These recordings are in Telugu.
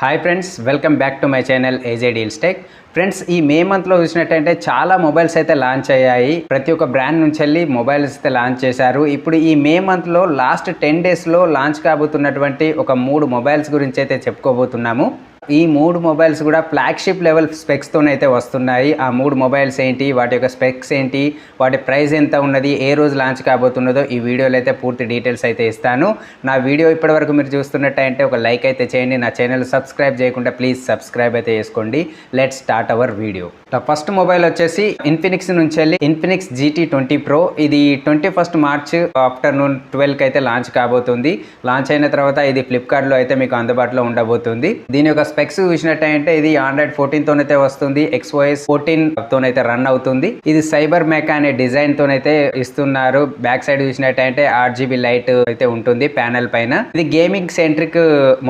Hi friends welcome back to my channel AJ deals tech friends ఈ మే మంత్లో చూసినట్టయితే చాలా మొబైల్స్ అయితే లాంచ్ అయ్యాయి. ప్రతి ఒక్క బ్రాండ్ నుంచి వెళ్ళి మొబైల్స్ అయితే లాంచ్ చేశారు. ఇప్పుడు ఈ మే మంత్లో లాస్ట్ టెన్ డేస్లో లాంచ్ కాబోతున్నటువంటి ఒక మూడు మొబైల్స్ గురించి అయితే చెప్పుకోబోతున్నాము. ఈ మూడు మొబైల్స్ కూడా ఫ్లాగ్షిప్ లెవెల్ స్పెక్స్తోనైతే వస్తున్నాయి. ఆ మూడు మొబైల్స్ ఏంటి వాటి యొక్క స్పెక్స్ ఏంటి వాటి ప్రైస్ ఎంత ఉన్నది ఏ రోజు లాంచ్ కాబోతున్నదో ఈ వీడియోలో అయితే పూర్తి డీటెయిల్స్ అయితే ఇస్తాను. నా వీడియో ఇప్పటివరకు మీరు చూస్తున్నట్టయితే ఒక లైక్ అయితే చేయండి. నా ఛానల్ సబ్స్క్రైబ్ చేయకుండా ప్లీజ్ సబ్స్క్రైబ్ అయితే చేసుకోండి. Let start our video first mobile వచ్చేసి ఇన్ఫినిక్స్ నుంచి వెళ్ళి ఇన్ఫినిక్స్ జీటీ ట్వంటీ ప్రో ఇది ట్వంటీ ఫస్ట్ మార్చ్ ఆఫ్టర్నూన్ ట్వెల్వ్కి అయితే లాంచ్ కాబోతుంది. లాంచ్ అయిన తర్వాత ఇది ఫ్లిప్కార్ట్లో అయితే మీకు అందుబాటులో ఉండబోతుంది. దీని యొక్క స్పెక్స్ చూసినట్టయితే ఇది ఆండ్రాయిడ్ ఫోర్టీన్ తోనైతే వస్తుంది ఎక్స్ఓఎస్ ఫోర్టీన్ తోనైతే రన్ అవుతుంది. ఇది సైబర్ మెకా అనే డిజైన్ తోనైతే ఇస్తున్నారు. బ్యాక్ సైడ్ చూసినట్టయితే ఆర్జీబీ లైట్ అయితే ఉంటుంది ప్యానెల్ పైన. ఇది గేమింగ్ సెంట్రిక్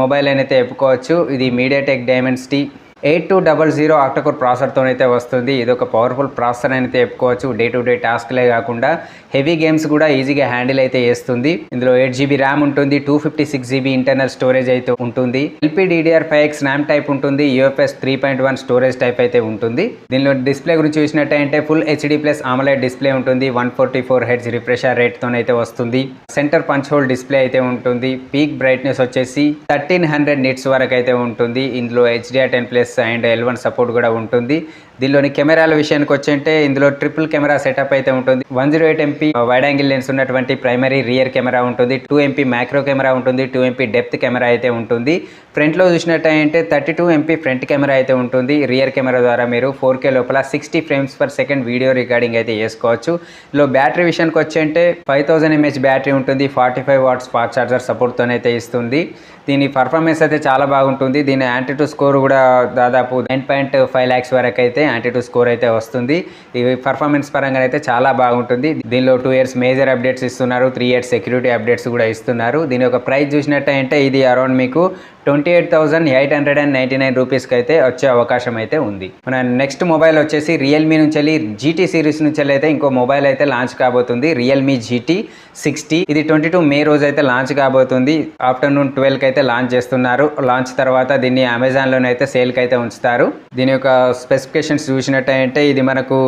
మొబైల్ అని అయితే చెప్పుకోవచ్చు. ఇది MediaTek T eight two double zero octacore ప్రాసెసర్తో అయితే వస్తుంది. ఇది ఒక పవర్ఫుల్ ప్రాసెసర్ అయితే చెప్పుకోవచ్చు. డే టు డే టాస్క్లే కాకుండా హెవీ గేమ్స్ కూడా ఈజీగా హ్యాండిల్ అయితే చేస్తుంది. ఇందులో ఎయిట్ జీబీ ర్యామ్ ఉంటుంది two fifty six GB internal storage అయితే ఉంటుంది. LPDDR five X RAM type ఉంటుంది UFS three point one storage type అయితే ఉంటుంది. దీనిలో డిస్ప్లే గురించి చూసినట్టయితే full HD plus AMOLED display ఉంటుంది one forty four hertz refresh రేట్తో అయితే వస్తుంది. సెంటర్ పంచ్ హోల్ డిస్ప్లే అయితే ఉంటుంది పీక్ బ్రైట్నెస్ వచ్చేసి థర్టీన్ హండ్రెడ్ నిట్స్ వరకు అయితే ఉంటుంది. ఇందులో HDR ten plus and L one support కూడా ఉంటుంది. దీనిలోని కెమెరాల విషయానికి వచ్చంటే ఇందులో ట్రిపుల్ కెమెరా సెటప్ అయితే ఉంటుంది. One zero eight MP wide angle lens ఉన్నటువంటి ప్రైమరీ రియర్ కెమెరా ఉంటుంది. టూ ఎంపీ మైక్రో కెమెరా ఉంటుంది. టూ ఎంపీ డెప్త్ కెమెరా అయితే ఉంటుంది. ఫ్రంట్లో చూసినట్టయితే thirty two MP front camera అయితే ఉంటుంది. రియర్ కెమెరా ద్వారా మీరు ఫోర్ కే లోపల sixty frames per second video recording అయితే చేసుకోవచ్చు. ఇందులో బ్యాటరీ విషయానికి వచ్చంటే ఫైవ్ థౌసండ్ ఎంహెచ్ బ్యాటరీ ఉంటుంది. Forty five watts fast charger సపోర్ట్తోనైతే ఇస్తుంది. దీని పర్ఫార్మెన్స్ అయితే చాలా బాగుంటుంది. దీని యాంటీటూ స్కోర్ కూడా దాదాపు నైన్ పాయింట్ ఫైవ్ ల్యాక్స్ వరకు అయితే యాంటీటూ స్కోర్ అయితే వస్తుంది. ఇవి పర్ఫార్మెన్స్ పరంగా అయితే చాలా బాగుంటుంది. దీనిలో టూ ఇయర్స్ మేజర్ అప్డేట్స్ ఇస్తున్నారు. త్రీ ఇయర్స్ సెక్యూరిటీ అప్డేట్స్ కూడా ఇస్తున్నారు. దీని యొక్క ప్రైస్ చూసినట్టయితే ఇది అరౌండ్ మీకు twenty eight thousand eight hundred and ninety nine రూపీస్కి అయితే వచ్చే అవకాశం అయితే ఉంది. మన నెక్స్ట్ మొబైల్ వచ్చేసి రియల్మీ నుంచి వెళ్ళి జీటీ సిరీస్ నుంచి వెళ్ళి అయితే ఇంకో మొబైల్ అయితే లాంచ్ కాబోతుంది. Realme GT sixty. ఇది ట్వంటీ టూ మే రోజు అయితే లాంచ్ కాబోతుంది. ఆఫ్టర్నూన్ ట్వెల్వ్కి అయితే లాంచ్ చేస్తున్నారు. లాంచ్ తర్వాత దీన్ని అమెజాన్లోనే అయితే సేల్కి అయితే ఉంచుతారు. దీని యొక్క స్పెసిఫికేషన్స్ చూసినట్టయితే ఇది మనకు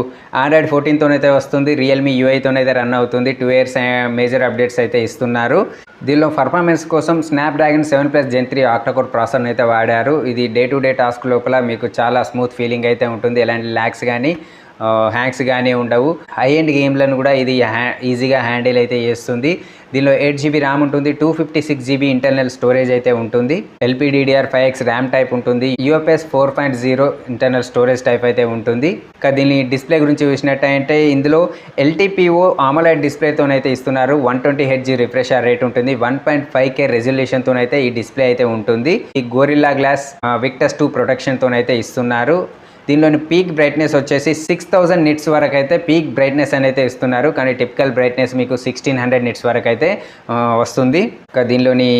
ఆండ్రాయిడ్ ఫోర్టీన్తోనైతే వస్తుంది. రియల్మీ యూఐతోనైతే రన్ అవుతుంది. టూ ఇయర్స్ మేజర్ అప్డేట్స్ అయితే ఇస్తున్నారు. దీనిలో పర్ఫార్మెన్స్ కోసం Snapdragon seven plus gen three octa core processor అయితే వాడారు. ఇది డే టు డే టాస్క్ లోపల మీకు చాలా స్మూత్ ఫీలింగ్ అయితే ఉంటుంది. ఎలాంటి ల్యాక్స్ కానీ హ్యాంగ్స్ కానీ ఉండవు. హై ఎండ్ గేమ్లను కూడా ఇది హ్యా ఈజీగా హ్యాండిల్ అయితే చేస్తుంది. దీనిలో ఎయిట్ జీబీ ర్యామ్ ఉంటుంది two fifty six GB internal storage అయితే ఉంటుంది. LPDDR five X RAM type ఉంటుంది. UFS four point zero internal storage type అయితే ఉంటుంది. ఇంకా దీని డిస్ప్లే గురించి చూసినట్టయితే ఇందులో ఎల్టీపీఓ ఆమలైట్ డిస్ప్లేతోనైతే ఇస్తున్నారు. One twenty hertz refresher rate ఉంటుంది. వన్ పాయింట్ ఫైవ్ కే రెజల్యూషన్తోనైతే ఈ డిస్ప్లే అయితే ఉంటుంది. ఈ గోరిల్లా గ్లాస్ విక్టస్ టూ ప్రొటెక్షన్తోనైతే ఇస్తున్నారు. దీనిలోని పీక్ బ్రైట్నెస్ వచ్చేసి సిక్స్ థౌసండ్ నిట్స్ వరకు అయితే పీక్ బ్రైట్నెస్ అనేది ఇస్తున్నారు. కానీ టిపికల్ బ్రైట్నెస్ మీకు సిక్స్టీన్ హండ్రెడ్ నిట్స్ వరకు అయితే వస్తుంది. ఒక దీనిలోని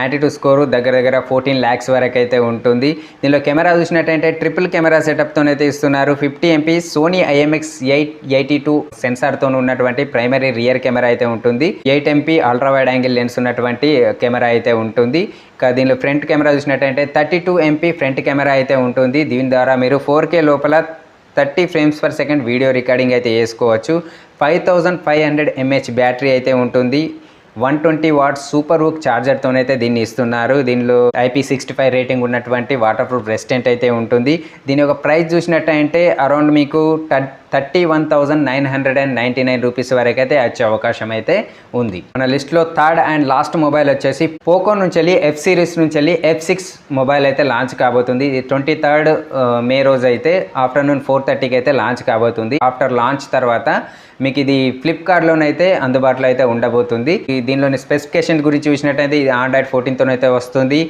యాటిట్యూడ్ స్కోరు దగ్గర దగ్గర ఫోర్టీన్ ల్యాక్స్ వరకు అయితే ఉంటుంది. దీనిలో కెమెరా చూసినట్టయితే ట్రిపుల్ కెమెరా సెటప్తోనైతే ఇస్తున్నారు. Fifty MP Sony IMX eight eighty two సెన్సార్తో ఉన్నటువంటి ప్రైమరీ రియర్ కెమెరా అయితే ఉంటుంది. Eight MP ultra wide angle lens ఉన్నటువంటి కెమెరా అయితే ఉంటుంది. దీనిలో ఫ్రంట్ కెమెరా చూసినట్టయితే thirty two MP front camera అయితే ఉంటుంది. దీని ద్వారా మీరు ఫోర్ కే లోపల thirty frames per second video recording అయితే చేసుకోవచ్చు. Five thousand five hundred mAh battery అయితే ఉంటుంది. One twenty watts super VOOC ఛార్జర్తోనైతే దీన్ని ఇస్తున్నారు. దీనిలో ఐపీ సిక్స్టీ ఫైవ్ రేటింగ్ ఉన్నటువంటి వాటర్ ప్రూఫ్ రెసిస్టెంట్ అయితే ఉంటుంది. దీని యొక్క ప్రైస్ చూసినట్టయితే అరౌండ్ మీకు thirty one thousand nine hundred and ninety nine rupees వరకు అయితే వచ్చే అవకాశం అయితే ఉంది. మన లిస్ట్లో థర్డ్ అండ్ లాస్ట్ మొబైల్ వచ్చేసి పోకో నుంచి వెళ్ళి ఎఫ్ సిరీస్ నుంచి వెళ్ళి ఎఫ్ సిక్స్ మొబైల్ అయితే లాంచ్ కాబోతుంది. ఇది ట్వంటీ థర్డ్ మే రోజు అయితే ఆఫ్టర్నూన్ ఫోర్ థర్టీకి అయితే లాంచ్ కాబోతుంది. ఆఫ్టర్ లాంచ్ తర్వాత మీకు ఇది ఫ్లిప్కార్ట్లోనైతే అందుబాటులో అయితే ఉండబోతుంది. ఈ దీనిలోని స్పెసిఫికేషన్ గురించి చూసినట్టయితే ఇది ఆండ్రాయిడ్ ఫోర్టీన్తోనైతే వస్తుంది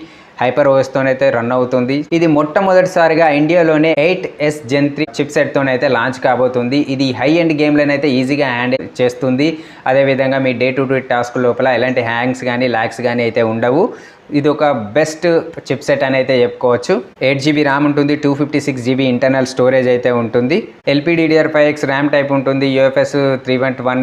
హైపర్ ఓఎస్తోనైతే రన్ అవుతుంది. ఇది మొట్టమొదటిసారిగా ఇండియాలోనే eight S gen three chip launch కాబోతుంది. ఇది హై ఎండ్ గేమ్లనైతే ఈజీగా హ్యాండిల్ చేస్తుంది. అదేవిధంగా మీ డే టు డే టాస్క్ లోపల ఎలాంటి హ్యాంగ్స్ కానీ ల్యాక్స్ కానీ అయితే ఉండవు. ఇది ఒక బెస్ట్ చిప్ సెట్ అని అయితే చెప్పుకోవచ్చు. ఎయిట్ జీబీ ర్యామ్ ఉంటుంది two fifty six GB internal storage అయితే ఉంటుంది. LPDDR five X RAM type ఉంటుంది UFS three point one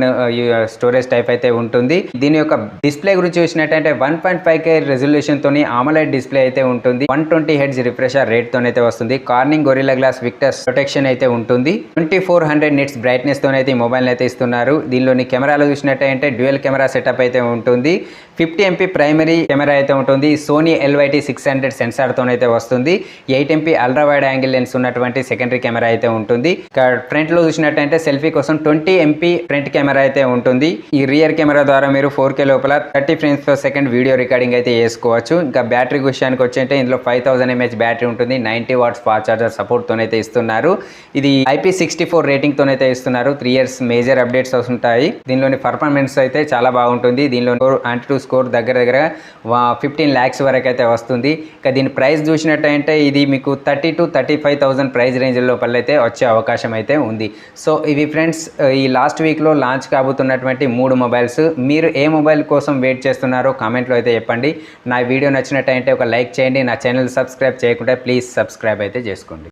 storage type అయితే ఉంటుంది. దీని యొక్క డిస్ప్లే గురించి చూసినట్టయితే one point five K resolution తోని ఆమలైట్ డిస్ప్లే అయితే ఉంటుంది. One twenty hertz refresher rate తోనైతే వస్తుంది. Corning Gorilla Glass Victus protection అయితే ఉంటుంది. Twenty four hundred nits brightness తోనైతే ఈ మొబైల్ అయితే ఇస్తున్నారు. దీనిలోని కెమెరాలు చూసినట్టయితే డ్యూయల్ కెమెరా సెటప్ అయితే ఉంటుంది. ఫిఫ్టీ ఎంపీ ప్రైమరీ కెమెరా అయితే ఉంటుంది. సోనీ ఎల్వైటీ సిక్స్ హండ్రెడ్ సెన్సార్తోనైతే వస్తుంది. Eight MP ultra wide angle lens ఉన్నటువంటి సెకండరీ కెమెరా అయితే ఉంటుంది. ఫ్రంట్లో చూసినట్టయితే సెల్ఫీ కోసం ట్వంటీ ఎంపీ ఫ్రంట్ కెమెరా అయితే ఉంటుంది. ఈ రియర్ కెమెరా ద్వారా మీరు ఫోర్ కే లోపల thirty frames per second video recording అయితే చేసుకోవచ్చు. ఇంకా బ్యాటరీ విషయానికి వచ్చి ఇందులో ఫైవ్ థౌసండ్ ఎంహెచ్ బ్యాటరీ ఉంటుంది. నైంటీ వాట్స్ ఫాస్ట్ చార్జర్ సపోర్ట్తోనైతే ఇస్తున్నారు. ఇది ఐపీ సిక్స్టీ ఫోర్ రేటింగ్తోనైతే ఇస్తున్నారు. త్రీ ఇయర్స్ మేజర్ అప్డేట్స్ ఉంటాయి దీనిలోని పర్ఫార్మెన్స్ అయితే చాలా బాగుంటుంది. దీనిలో అంటూ టూ స్కోర్ దగ్గర దగ్గర ఫిఫ్టీ ఫిఫ్టీన్ ల్యాక్స్ వరకు అయితే వస్తుంది. ఇక దీని ప్రైస్ చూసినట్టయితే ఇది మీకు thirty to thirty five thousand price range లోపల అయితే వచ్చే అవకాశం అయితే ఉంది. సో ఇవి ఫ్రెండ్స్ ఈ లాస్ట్ వీక్లో లాంచ్ కాబోతున్నటువంటి మూడు మొబైల్స్ మీరు ఏ మొబైల్ కోసం వెయిట్ చేస్తున్నారో కామెంట్లో అయితే చెప్పండి. నా వీడియో నచ్చినట్టయితే ఒక లైక్ చేయండి. నా ఛానల్ సబ్స్క్రైబ్ చేయకుంటే ప్లీజ్ సబ్స్క్రైబ్ అయితే చేసుకోండి.